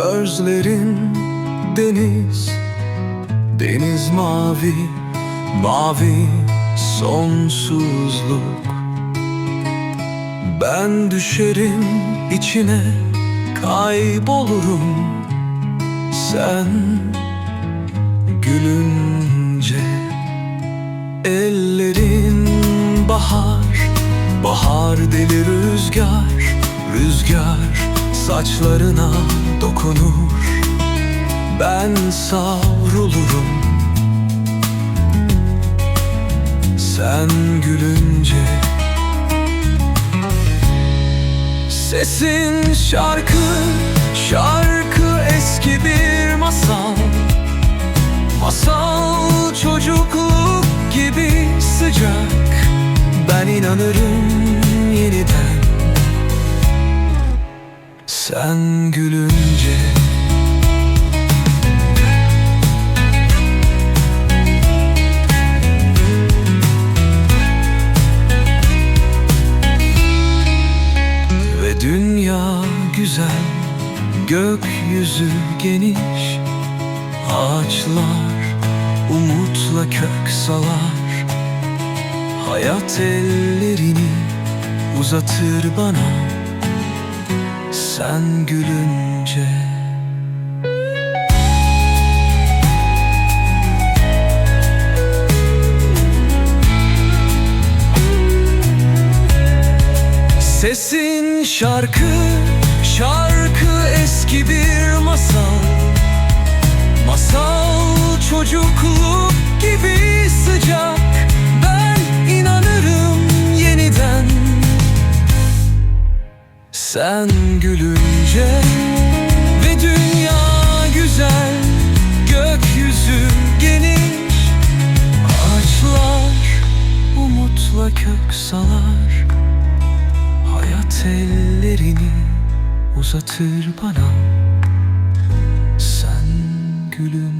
gözlerin deniz Deniz mavi, mavi sonsuzluk. Ben düşerim içine kaybolurum. Sen gülünce Ellerin bahar, bahar deli rüzgar Rüzgar saçlarına dokunur. Ben savrulurum. Sen gülünce Sesin şarkı, şarkı eski bir masal. Masal çocukluk gibi sıcak. Ben inanırım Sen gülünce Ve dünya güzel Gökyüzü geniş Ağaçlar umutla kök salar. Hayat ellerini uzatır bana Sen gülünce Sesin şarkı, şarkı eski bir masal. Masal çocukluk gibi sıcak Sen gülünce ve dünya güzel Gökyüzü geniş. Ağaçlar umutla kök salar. Hayat ellerini uzatır bana. Sen gülün